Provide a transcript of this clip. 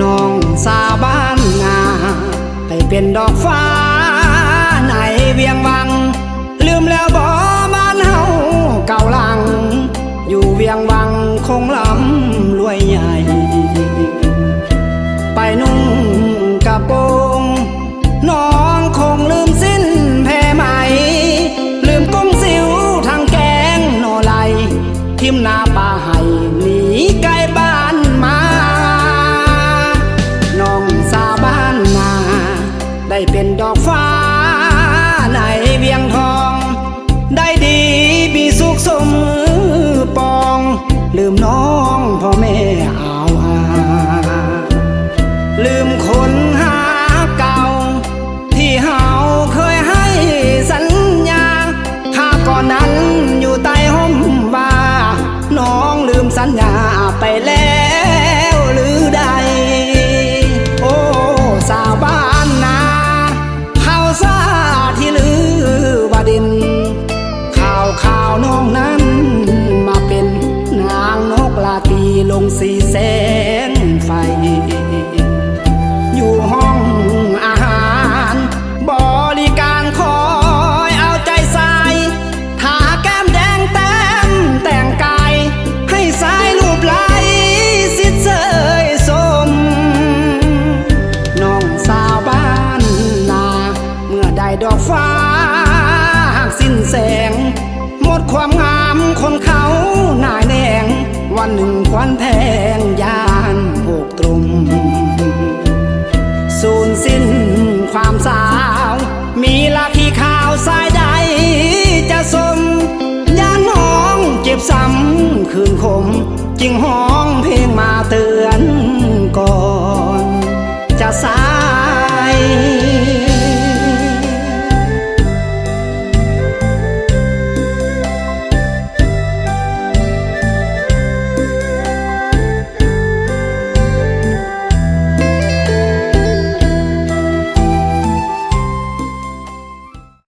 น้องสาบ้านนาไปเป็นดอกฟ้าในเวียงวัง ลืมแล้วบ่บ้านเฮาเก่าหลัง อยู่เวียงวังคงลำรวยใหญ่ ไปนุ่งกระโปรงน้องคงลืมสิ้นแพ่ไหม ลืมกุ้งสิวทางแกงโนไลทิมนาป่าไห เป็นดอกฟ้าในเวียงทอง ได้ดีมีสุขสมือปอง ลืมน้องพ่อแม่เอาหา ลืมคนหาเก่า ที่เฮาเคยให้สัญญาข้าก่อนนั้นอยู่ใต้ห่มว่าน้องลืมสัญญาไปแล้ว หนึ่งควันแทงยานผูกตรุมสูญสิ้นความสาว มีลาขี้ขาวสายใดจะสมยานห้องเจ็บซ้ำคืนคม จึงห้องเพลงมาเตือน